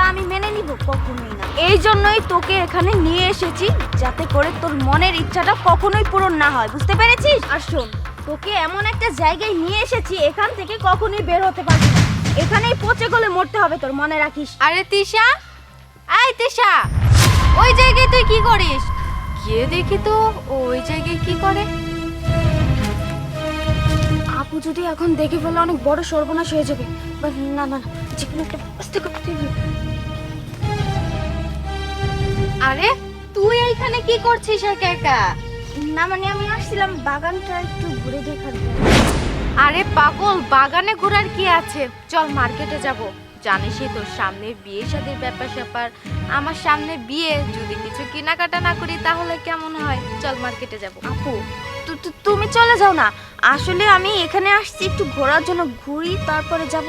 সেটা আমি মেনে নিব কখনোই না। এই জন্যই তোকে এখানে নিয়ে এসেছি, যাতে করে তোর মনের ইচ্ছাটা কখনোই পূরণ না হয়। বুঝতে পেরেছিস? আর শোন, তোকে এমন একটা জায়গায় নিয়ে এসেছি, এখান থেকে কখনোই বের হতে পারবি না। এখানেই পচে গলে মরতে হবে তোর, মনে রাখিস। আরে তিশা! এই তিশা! ওই জায়গায় তুই কি করিস? গিয়ে দেখি তো ওই জায়গায় কি করে। আপু যদি এখন দেখে ফেলে অনেক বড় সর্বনাশ হয়ে যাবে। না না না যে কোনো একটা ব্যবস্থা করতে হবে। আরে তুই এইখানে কি করছিস একা একা? না মানে আমি আসছিলাম বাগানটা একটু ঘুরে দেখার। আরে পাগল বাগানে ঘোরার কি আছে? চল মার্কেটে যাব। জানিসই তোর সামনে বিয়ে শাদির ব্যাপার স্যাপার। আমার সামনে বিয়ে যদি কিছু কেনাকাটা না করি তাহলে কেমন হয়? চল মার্কেটে যাব। আপু তুমি চলে যাও না। আসলে আমি এখানে আসছি একটু ঘোরার জন্য ঘুরি তারপরে যাব।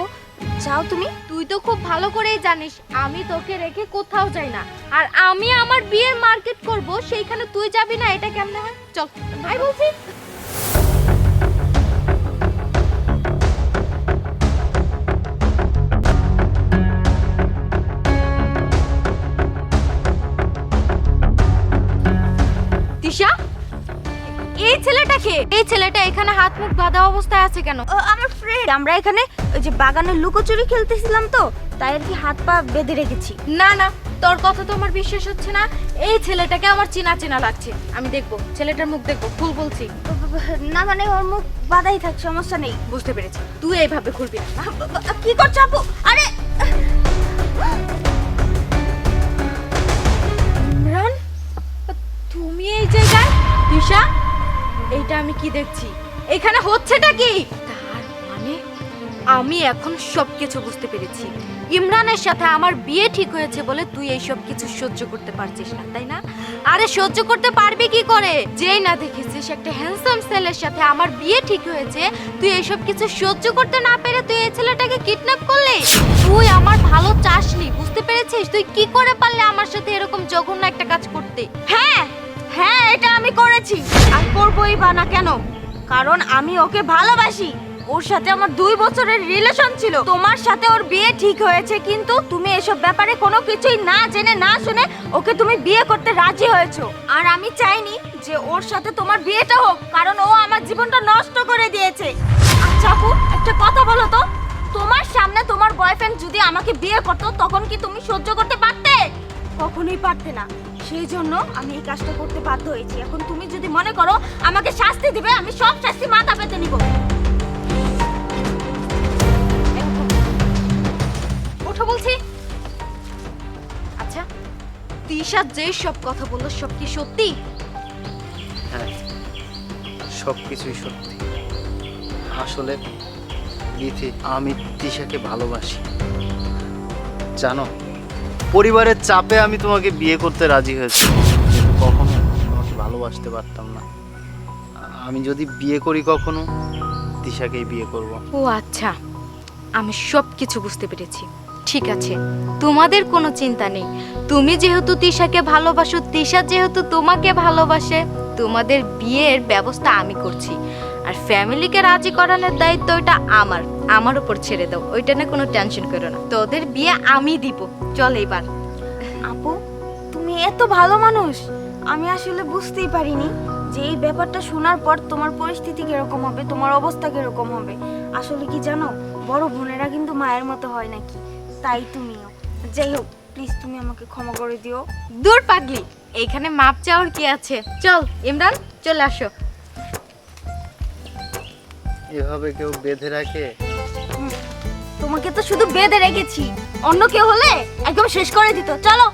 যাও তুমি। তুই তো খুব ভালো করেই জানিস আমি তোকে রেখে কোথাও যাই না। আর আমি আমার বিয়ের মার্কেট করব সেইখানে তুই যাবি না এটা কেমন হয়? চল ভাই বলছি এই ছেলেটাকে? এই ছেলেটা এখানে হাত মুখ বাঁধা অবস্থায় আছে কেন? ও, আমার ফ্রেন্ড আমরা এখানে ওই যে বাগানে লুকোচুরি খেলতেছিলাম তো তাই আর কি হাত পা বেঁধে রেখেছি। না না তোর কথা তো আমার বিশ্বাস হচ্ছে না। এই ছেলেটাকে আমার চেনা চেনা লাগছে। আমি দেখব ছেলেটার মুখ দেখব ভুল বলছি। না মানে ওর মুখ বাধাই থাক সমস্যা নেই। বুঝতে পেরেছি। তুই এইভাবে না। আ, কি করছ আপু? আরে ইমরান তুমি এই জায়গায়? দিশা? এইটা আমি কি দেখছি? এখানে হচ্ছেটা কি? তার মানে আমি এখন সবকিছু বুঝতে পেরেছি। ইমরানের সাথে আমার বিয়ে ঠিক হয়েছে বলে তুই এই সব কিছু সহ্য করতে পারছিস না, তাই না? আরে সহ্য করতে পারবি কি করে? যেই না দেখেছিস একটা হ্যান্ডসাম ছেলের সাথে আমার বিয়ে ঠিক হয়েছে, তুই এইসব কিছু সহ্য করতে না পেরে তুই এই ছেলেটাকে কিডন্যাপ করলি? তুই আমার ভালো চাসনি, বুঝতে পেরেছিস? তুই কি করে পারলে আমার সাথে এরকম জঘন্য একটা কাজ করতে? হ্যাঁ হ্যাঁ এটা আমি করেছি। করবই বা না কেন? কারণ আমি ওকে ভালোবাসি। ওর সাথে আমার দুই বছরের রিলেশন ছিল। তোমার সাথে ওর বিয়ে ঠিক হয়েছে, কিন্তু তুমি এসব ব্যাপারে কোনো কিছুই না জেনে, না শুনে ওকে তুমি বিয়ে করতে রাজি হয়েছো। আর আমি চাইনি যে ওর সাথে তোমার বিয়েটা হোক, কারণ ও আমার জীবনটা নষ্ট করে দিয়েছে। আচ্ছা আপু, একটা কথা বলো তো। তোমার সামনে তোমার বয়ফ্রেন্ড যদি আমাকে বিয়ে করতো, তখন কি তুমি সহ্য করতে পারতে? কখনোই পারতে না। সেই জন্য আমি এই কাজটা করতে বাধ্য হয়েছি। এখন তুমি যদি মনে করো আমাকে শাস্তি দিবে, আমি সব শাস্তি মাথা পেতে নিব। ওঠো বলছি। আচ্ছা তিশা যে সব কথা বলল, সব কি সত্যি? হ্যাঁ সব কিছুই সত্যি। আসলে আমি তিশাকে ভালোবাসি। জানো পরিবারের চাপে আমি তোমাকে বিয়ে করতে রাজি হয়েছি। কখনো তোমাকে ভালোবাসতে পারতাম না। আমি যদি বিয়ে করি কখনো তিশাকেই বিয়ে করব। ও আচ্ছা আমি সব কিছু বুঝতে পেরেছি। ঠিক আছে, তোমাদের কোনো চিন্তা নেই। তুমি যেহেতু তিশাকে ভালোবাসো তিশা যেহেতু তোমাকে ভালোবাসে, তোমাদের বিয়ের ব্যবস্থা আমি করছি। আর ফ্যামিলিকে রাজি করানোর দায়িত্ব ওইটা আমার। আমার উপর ছেড়ে দাও ওইটা না কোনো টেনশন করো না। তোদের বিয়ে আমি দিব। চল এবার আপু তুমি এত ভালো মানুষ। আমি আসলে বুঝতেই পারিনি যে এই ব্যাপারটা শোনার পর তোমার পরিস্থিতি কীরকম হবে তোমার অবস্থা কীরকম হবে। আসলে কি জানো বড় বোনেরা কিন্তু মায়ের মতো হয় নাকি? তাই তুমিও। যাই হোক প্লিজ তুমি আমাকে ক্ষমা করে দিও। দূর পাগলি এইখানে মাপ চাওয়ার কি আছে? চল ইমরান চলে আসো। এভাবে কেউ বেঁধে রাখে? তোমাকে তো শুধু বেঁধে রেখেছি। অন্য কেউ হলে একদম শেষ করে দিত। চলো।